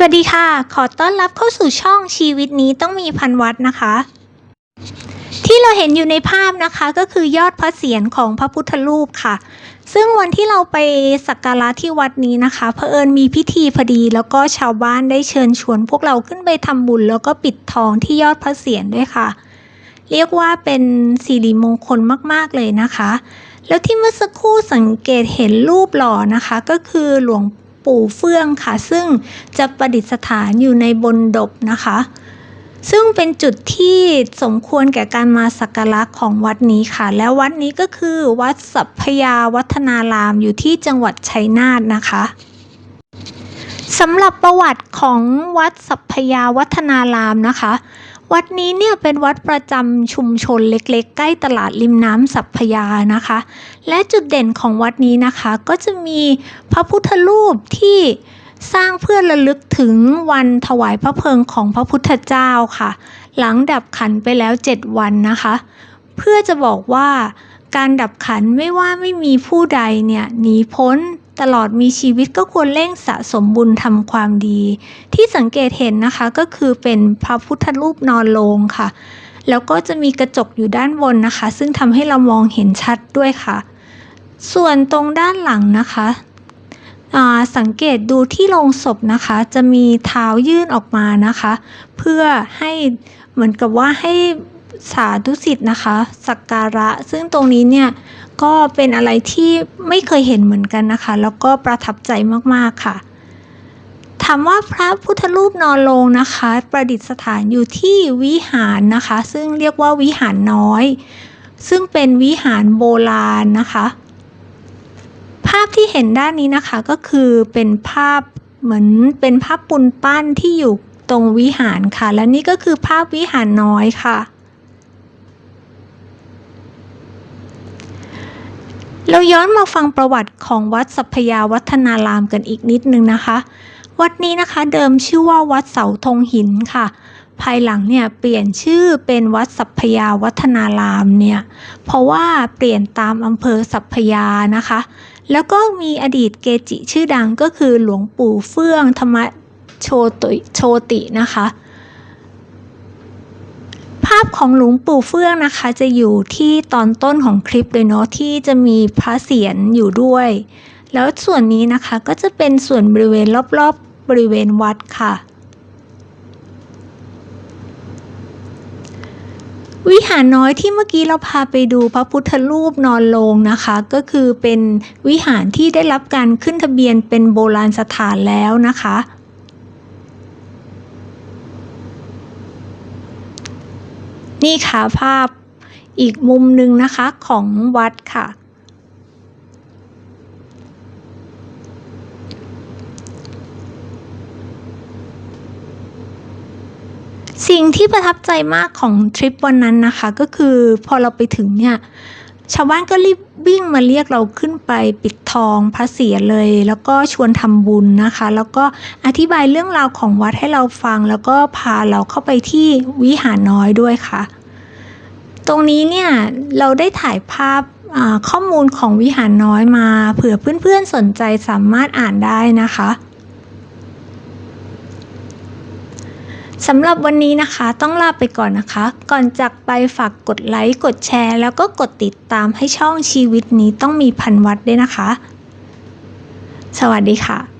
สวัสดีค่ะ ขอต้อนรับเข้าสู่ช่องชีวิตนี้ต้องมีพันวัดนะคะ ที่เราเห็นอยู่ในภาพนะคะก็คือยอดพระเศียรของพระพุทธรูปค่ะ ซึ่งวันที่เราไปสักการะที่วัดนี้นะคะเผอิญมีพิธีพอดี แล้วก็ชาวบ้านได้เชิญชวน พวกเราขึ้นไปทำบุญ แล้วก็ปิดทองที่ยอดพระเศียรด้วยค่ะ เรียกว่าเป็นสิริมงคลมากๆเลยนะคะ แล้วที่เมื่อสักครู่สังเกตเห็นรูปหล่อนะคะ ก็คือหลวง ปู่เฟื่องค่ะ ซึ่งจะประดิษฐานอยู่ในบนดบนะคะ ซึ่งเป็นจุดที่สมควรแก่การมาสักการะของวัดนี้ค่ะ แล้ววัดนี้ก็คือวัดสัพพยาวัฒนารามอยู่ที่จังหวัดชัยนาทนะคะสำหรับประวัติของวัดสัพพยาวัฒนารามนะคะ วัดนี้เนี่ยเป็นวัดประจำชุมชนเล็กๆ ใกล้ตลาดริมน้ำสัพพยานะคะ และจุดเด่นของวัดนี้นะคะ ก็จะมีพระพุทธรูปที่สร้างเพื่อระลึกถึงวันถวายพระเพลิงของพระพุทธเจ้าค่ะ หลังดับขันไปแล้ว 7 วันนะคะ เพื่อจะบอกว่าการดับขันไม่ว่าไม่มีผู้ใดเนี่ยหนีพ้น ตลอดมีชีวิตก็ควรเร่งสะสมบุญทำความดี ที่สังเกตเห็นนะคะก็คือเป็นพระพุทธรูปนอนลงค่ะ แล้วก็จะมีกระจกอยู่ด้านบนนะคะ ซึ่งทำให้เรามองเห็นชัดด้วยค่ะ ส่วนตรงด้านหลังนะคะสังเกตดูที่โลงศพนะคะ จะมีเท้ายื่นออกมานะคะ เพื่อให้เหมือนกับว่าให้สาธุสิทธิ์นะคะ สักการะ ซึ่งตรงนี้เนี่ย ก็เป็นอะไรที่ไม่เคยเห็นเหมือนกันนะคะ แล้วก็ประทับใจมากๆค่ะ ถามว่าพระพุทธรูปนอนลงนะคะ ประดิษฐานอยู่ที่วิหารนะคะ ซึ่งเรียกว่าวิหารน้อย ซึ่งเป็นวิหารโบราณนะคะ ภาพที่เห็นด้านนี้นะคะก็คือเป็นภาพเหมือนเป็นภาพปูนปั้นที่อยู่ตรงวิหารค่ะ และนี่ก็คือภาพวิหารน้อยค่ะ เราย้อนมาฟังประวัติของวัดสัพยาวัฒนารามกันอีกนิดนึงนะคะ วัดนี้นะคะเดิมชื่อว่าวัดเสาธงหินค่ะ ภายหลังเนี่ยเปลี่ยนชื่อเป็นวัดสัพยาวัฒนารามเนี่ยเพราะว่าเปลี่ยนตามอำเภอสัพพยานะคะ แล้วก็มีอดีตเกจิชื่อดังก็คือหลวงปู่เฟื่องธรรมโชติโชตินะคะาพของหลวงปู่เฟื่องนะคะ จะอยู่ที่ตอนต้นของคลิปเลยเนาะที่จะมีพระเศียรอยู่ด้วย แล้วส่วนนี้นะคะก็จะเป็นส่วนบริเวณรอบๆบริเวณวัดค่ะ วิหารน้อยที่เมื่อกี้เราพาไปดูพระพุทธรูปนอนลงนะคะ ก็คือเป็นวิหารที่ได้รับการขึ้นทะเบียนเป็นโบราณสถานแล้วนะคะ นี่ค่ะภาพอีกมุมหนึ่งนะคะของวัดค่ะ สิ่งที่ประทับใจมากของทริปวันนั้นนะคะ ก็คือพอเราไปถึงเนี่ยชาวบ้านก็รีบวิ่งมาเรียกเราขึ้นไปปิดทองพระเศียรเลย แล้วก็ชวนทำบุญนะคะ แล้วก็อธิบายเรื่องราวของวัดให้เราฟัง แล้วก็พาเราเข้าไปที่วิหารน้อยด้วยค่ะ ตรงนี้เนี่ยเราได้ถ่ายภาพข้อมูลของวิหารน้อยมา เผื่อเพื่อนๆสนใจสามารถอ่านได้นะคะ สำหรับวันนี้นะคะต้องลาไปก่อนนะคะ ก่อนจากไปฝากกดไลค์ กดแชร์ แล้วก็กดติดตามให้ช่องชีวิตนี้ต้องมีพันวัดด้วยนะคะ สวัสดีค่ะ